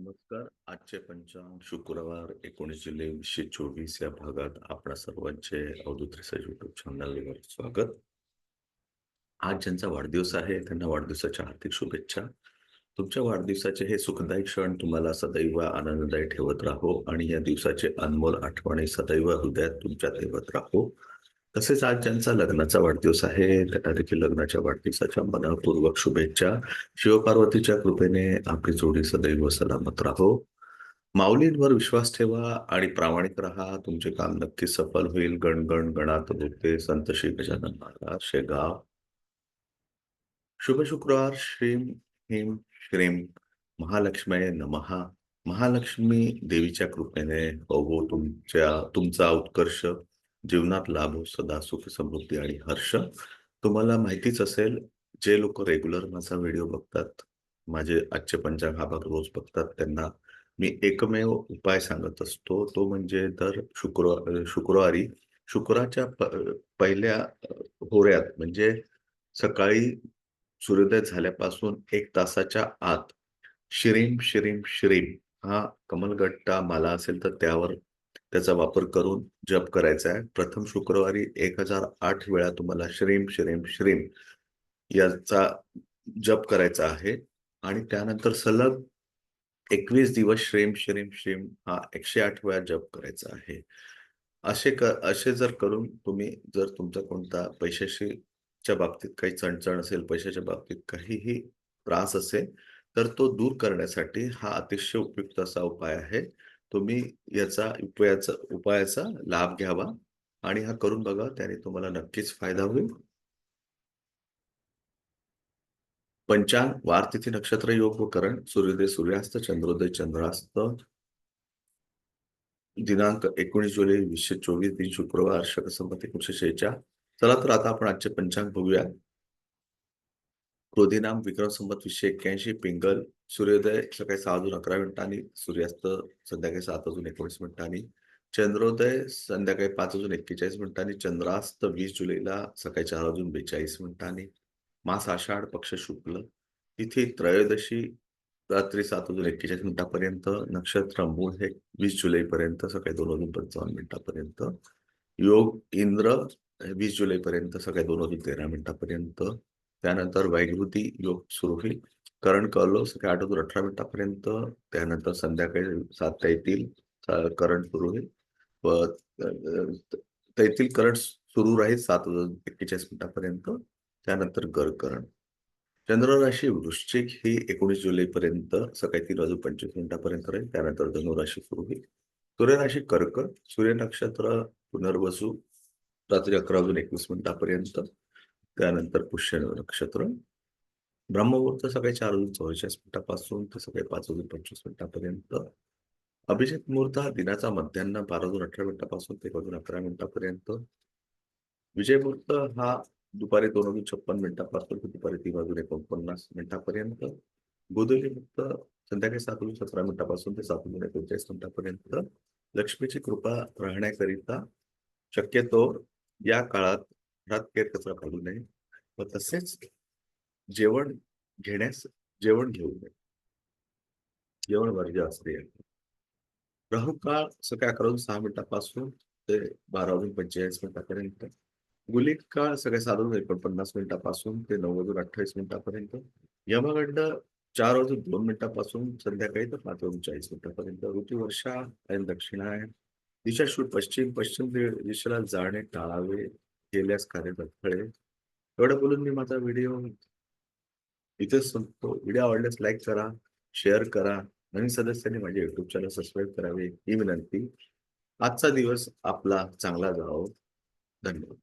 नमस्कार. आजचे पंचांग शुक्रवार एकोणीस जुलै वीसशे चोवीस या भागात आपणा सर्वांचे अवधूत रिसर्च युट्यूब चॅनलवर स्वागत. आज ज्यांचा वाढदिवस आहे त्यांना वाढदिवसाच्या हार्दिक शुभेच्छा. तुमच्या वाढदिवसाचे हे सुखदायी क्षण तुम्हाला सदैव आनंददायी ठेवत राहो आणि या दिवसाचे अनमोल आठवणी सदैव हृदयात तुमच्या ठेवत राहो. तसेच आज ज्यांचा लग्नाचा वाढदिवस आहे त्यांना देखील लग्नाच्या वाढदिवसाच्या मनपूर्वक शुभेच्छा. शिवपार्वतीच्या कृपेने आपली जोडी सदैव सलामत राहो. माऊलींवर विश्वास ठेवा आणि प्रामाणिक राहा. तुमचे काम नक्की सफल होईल. गणगण गणात होते. संत श्री गजानन महाराज शेगाव. शुभ शुक्रवार श्रीम हिम श्रीम महालक्ष्मी नमहा महालक्ष्मी देवीच्या कृपेने हो तुमच्या तुमचा उत्कर्ष जीवनात लाभो हो, सदा सुख समृद्धी आणि हर्ष. तुम्हाला माहितीच असेल जे लोक रेग्युलर माझा व्हिडिओ बघतात माझे आजचे पंचांग हा भाग रोज बघतात त्यांना मी एकमेव उपाय सांगत असतो. तो म्हणजे दर शुक्रवार शुक्रवारी शुक्राच्या पहिल्या होऱ्यात म्हणजे सकाळी सूर्योदय झाल्यापासून एक तासाच्या आत श्रीम श्रीम श्रीम हा कमलगट्टा माला असेल तर त्यावर त्याचा वापर करून जप करायचा आहे. प्रथम शुक्रवारी एक हजार आठ वेळा तुम्हाला श्रीम श्रीम श्रीम याचा जप करायचा आहे. आणि त्यानंतर सलग एकवीस दिवस श्रीम श्रीम श्रीम हा एकशे आठ वेळा जप करायचा आहे. असे कर, असे जर करून तुम्ही जर तुमचा कोणता पैशाशीच्या बाबतीत काही चणचण असेल पैशाच्या बाबतीत काहीही त्रास असेल तर तो दूर करण्यासाठी हा अतिशय उपयुक्त असा उपाय आहे. तुम्ही याचा उपायाचा उपायाचा लाभ घ्यावा आणि हा करून बघा त्याने तुम्हाला नक्कीच फायदा होईल. पंचांग वार तिथी नक्षत्र योग व करण सूर्योदय सूर्यास्त चंद्रोदय चंद्रास्त. दिनांक एकोणीस जुलै वीसशे चोवीस दिन शुक्रवार शकसंमत एकोणीशे चला तर आता आपण आजचे पंचांग बघूया. क्रोधीनाम विक्रम संमत वीसशे एक्क्याऐंशी पिंगल सूर्योदय सकाळी सहा अजून अकरा मिनिटांनी सूर्यास्त संध्याकाळी सात अजून एकोणीस मिनिटांनी चंद्रोदय संध्याकाळी पाच अजून एक्केचाळीस मिनिटांनी चंद्रास्त वीस जुलैला सकाळी चार अजून बेचाळीस मिनिटांनी मास आषाढ पक्ष शुक्ल तिथे त्रयोदशी रात्री सात अजून एक्केचाळीस मिनिटापर्यंत नक्षत्र मूळ हे वीस जुलैपर्यंत सकाळी दोन अजून पंचावन्न मिनिटापर्यंत योग इंद्र वीस जुलैपर्यंत सकाळी दोन अजून तेरा मिनिटापर्यंत त्यानंतर वैगृती योग सुरू होईल. करण कळलो सकाळी आठ वाजून अठरा मिनिटापर्यंत त्यानंतर संध्याकाळी सात येतील करंट सुरू होईल. व तेथील करंट सुरू राहील सात वाजून एक्केचाळीस मिनिटापर्यंत. त्यानंतर गरकरण. चंद्र राशी वृश्चिक ही एकोणीस जुलैपर्यंत सकाळी तीन वाजून पंचवीस मिनिटापर्यंत राहील. त्यानंतर धनुराशी सुरू होईल. सूर्यराशी कर्क सूर्य नक्षत्र पुनर्वसू रात्री अकरा वाजून एकवीस मिनिटापर्यंत. त्यानंतर पुष्य नक्षत्र. ब्रह्ममुहूर्त सकाळी चार वाजून चौवेचाळीस मिनिटापासून ते सकाळी पाच वाजून पंचवीस मिनिटापर्यंत. अभिषेक मुहूर्त हा दिनाचा मध्यान्ह बारा वाजून अठरा मिनिटापासून ते वाजून अकरा मिनिटापर्यंत. विजय मुहूर्त हा दुपारी दोन वाजून छप्पन मिनिटापासून ते दुपारी तीन वाजून एकोणपन्नास मिनिटापर्यंत. गोदोली मुक्त संध्याकाळी सात वाजून सतरा मिनिटापासून ते सात वाजून एकोणचाळीस मिनिटापर्यंत. लक्ष्मीची कृपा राहण्याकरिता शक्यतो या काळात घरात केर कचरा काढू नये. व तसेच जेवण घेण्यास जेवण घेऊ नये. जेवण वर्ज असते. राहू काळ अकरा सहा मिनिटापासून ते बारा वाजून पंचेचाळीस मिनिटापर्यंत. गुलिक काळ सगळे साधारण एकोणपन्नास मिनिटापासून ते नऊ वाजून अठ्ठावीस मिनिटापर्यंत. यमगंड चार वाजून दोन मिनिटापासून संध्याकाळी तर पाच वाजून चाळीस मिनिटापर्यंत. ऋतुवर्षा आणि दक्षिणायन दिशा शूट पश्चिम पश्चिम दिशेला जाणे टाळावे. केल्यास कार्य कळेल एवढं बोलून मी माझा व्हिडिओ इथेच संपतो. व्हिडिओ आवडल्यास लाईक करा शेअर करा. नवीन सदस्यांनी माझे युट्यूब चॅनल सबस्क्राईब करावे ही विनंती. आजचा दिवस आपला चांगला जावो धन्यवाद.